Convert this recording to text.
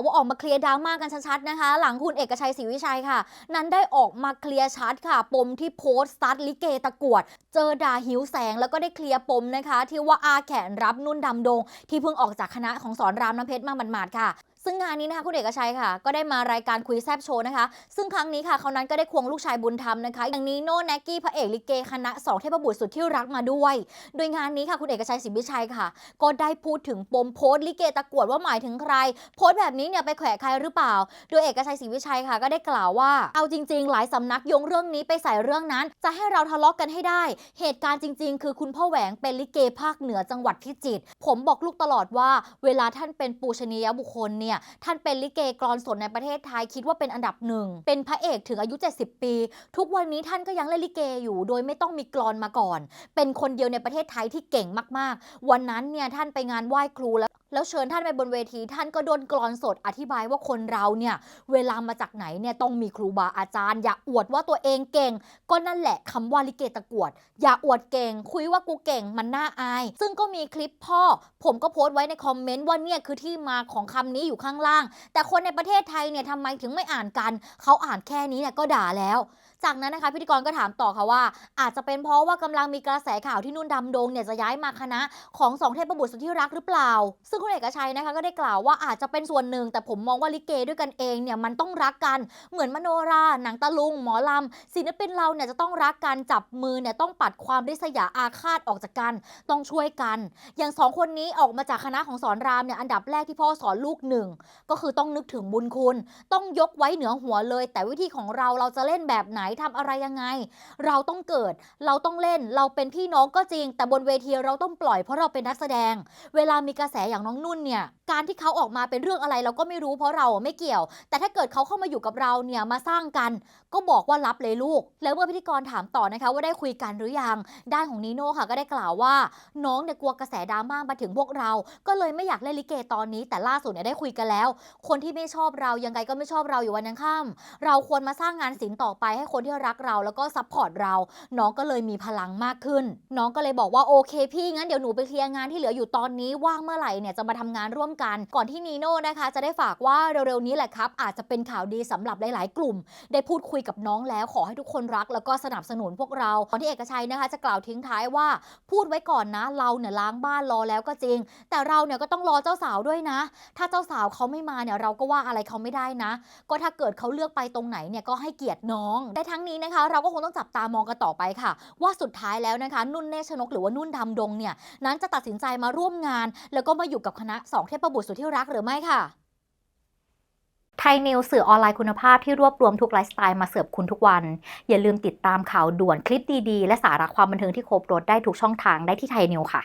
บอกว่าออกมาเคลียร์ดราม่ากันชัดๆนะคะ หลังคุณเอกชัยศรีวิชัยค่ะ นั้นได้ออกมาเคลียร์ชัดค่ะ ปมที่โพสต์ซัดลิเกตะกวด เจอด่าหิวแสงแล้วก็ได้เคลียร์ปมนะคะ ที่ว่าอาแขนรับนุ่นดำดง ที่เพิ่งออกจากคณะของสอนรามน้ำเพชรมาหมาดๆค่ะ ซึ่งงานนี้นะคะคุณเอกชัยค่ะ ก็ได้มารายการคุยแซบโชว์นะคะ ซึ่งครั้งนี้ค่ะเขานั้นก็ได้ควงลูกชายบุญธรรมนะคะ อย่างนี้โน่แน็กกี้พระเอกลิเกคณะสองเทพบุตรสุดที่รักมาด้วย โดยงานนี้ค่ะคุณเอกชัยศรีวิชัยค่ะ ก็ได้พูดถึงปมโพสต์ลิเกตะกวดว่าหมายถึงใคร โพสต์แบบนี้เนี่ยไปแขวะใครหรือเปล่า โดยเอกชัยศรีวิชัยค่ะ ก็ได้กล่าวว่าเอาจริง ๆ หลายสำนักโยงเรื่องนี้ไปใส่เรื่องนั้น จะให้เราทะเลาะกันให้ได้ เหตุการณ์จริง ๆ คือคุณพ่อแหวงเป็นลิเกภาคเหนือจังหวัดพิจิตรผมบอกลูกตลอดว่า เวลาท่านเป็นปูชนียบุคคลเนี่ยท่านเป็นลิเกกรอนสดในประเทศไทยคิดว่าเป็นอันดับหนึ่งเป็นพระเอกถึงอายุ 70 ปี ทุกวันนี้ท่านก็ยังเล่นลิเกอยู่ โดยไม่ต้องมีกรอนมาก่อน เป็นคนเดียวในประเทศไทยที่เก่งมากๆ วันนั้นเนี่ยท่านไปงานไหว้ครูแล้ว แล้วเชิญท่านไปบนเวที ท่านก็โดนกรอนสดอธิบายว่าคนเราเนี่ย เวลามาจากไหนเนี่ยต้องมีครูบาอาจารย์ อย่าอวดว่าตัวเองเก่ง ก็นั่นแหละคำว่าลิเกตะกวด อย่าอวดเก่ง คุยว่ากูเก่งมันน่าอาย ซึ่งก็มีคลิปพ่อ ผมก็โพสต์ไว้ในคอมเมนต์ว่าเนี่ยคือที่มาของคำนี้อยู่ข้างล่าง แต่คนในประเทศไทยเนี่ยทำไมถึงไม่อ่านกัน เขาอ่านแค่นี้เนี่ยก็ด่าแล้ว จากนั้นนะคะพิธีกรก็ถามต่อค่ะว่า อาจจะเป็นเพราะว่ากำลังมีกระแสข่าวที่นุ่นดำดงเนี่ยจะย้ายมาคณะของสองเทพบุตรสุดที่รักหรือเปล่า ซึ่งคุณเอกชัยนะคะก็ได้กล่าวว่าอาจจะเป็นส่วนหนึ่ง แต่ผมมองว่าลิเกด้วยกันเองเนี่ยมันต้องรักกันเหมือนมโนราหนังตะลุงหมอลำศิลปินเราเนี่ยจะต้องรักกันจับมือเนี่ยต้องปัดความริษยาอาฆาตออกจากกันต้องช่วยกัน อย่างสองคนนี้ออกมาจากคณะของสอนรามเนี่ยอันดับแรกที่พ่อสอนลูกหนึ่งก็คือต้องนึกถึงบุญคุณ ต้องยกไว้เหนือหัวเลย แต่วิธีของเราเราจะเล่นแบบไหนทำอะไรยังไง เราต้องเกิด เราต้องเล่น เราเป็นพี่น้องก็จริง แต่บนเวทีเราต้องปล่อยเพราะเราเป็นนักแสดง เวลามีกระแสอย่างน้องนุ่นเนี่ย การที่เขาออกมาเป็นเรื่องอะไรเราก็ไม่รู้เพราะเราไม่เกี่ยว แต่ถ้าเกิดเขาเข้ามาอยู่กับเราเนี่ยมาสร้างกัน ก็บอกว่ารับเลยลูก แล้วเมื่อพิธีกรถามต่อนะคะว่าได้คุยกันหรือยัง ด้านของนีโน่ค่ะก็ได้กล่าวว่า น้องเนี่ยกลัวกระแสดราม่ามาถึงพวกเรา ก็เลยไม่อยากเล่นลิเกตอนนี้ แต่ล่าสุดเนี่ยได้คุยกันแล้ว คนที่ไม่ชอบเรายังไงก็ไม่ชอบเราอยู่วันยังค่ำเราควรมาสร้างงานศิลป์ต่อไปให้คนที่รักเราแล้วก็ซัพพอร์ตเรา น้องก็เลยมีพลังมากขึ้น น้องก็เลยบอกว่าโอเคพี่งั้นเดี๋ยวหนูไปเคลียร์งานที่เหลืออยู่ตอนนี้ว่างเมื่อไหร่เนี่ยจะมาทำงานร่วมกัน ก่อนที่นีโน่นะคะ จะได้ฝากว่าเร็วๆนี้แหละครับ อาจจะเป็นข่าวดีสำหรับหลาย ๆ กลุ่ม ได้พูดคุยกับน้องแล้วขอให้ทุกคนรัก แล้วก็สนับสนุนพวกเราก่อนที่เอกชัยนะคะ จะกล่าวทิ้งท้ายว่าพูดไว้ก่อนนะ เราเนี่ยล้างบ้านรอแล้วก็จริง แต่เราเนี่ยก็ต้องรอเจ้าสาวด้วยนะ ถ้าเจ้าสาวเขาไม่มาเนี่ยเราก็ว่าอะไรเขาไม่ได้นะ ก็ถ้าเกิดเขาเลือกไปตรงไหนเนี่ยก็ให้เกียรติน้องแต่ทั้งนี้นะคะเราก็คงต้องจับตามองกันต่อไปค่ะ ว่าสุดท้ายแล้วนะคะ นุ่นเนชนกหรือว่านุ่นดำดงเนี่ยนั้นจะตัดสินใจมาร่วมงาน แล้วก็มาอยู่กับคณะสองเทพบุตรสุดที่รักหรือไม่ค่ะไทยนิวสื่อออนไลน์คุณภาพที่รวบรวมทุกไลฟ์สไตล์มาเสิร์ฟคุณทุกวัน อย่าลืมติดตามข่าวด่วนคลิปดีๆ และสาระความบันเทิงที่ครบรถได้ทุกช่องทางได้ที่ไทยนิวค่ะ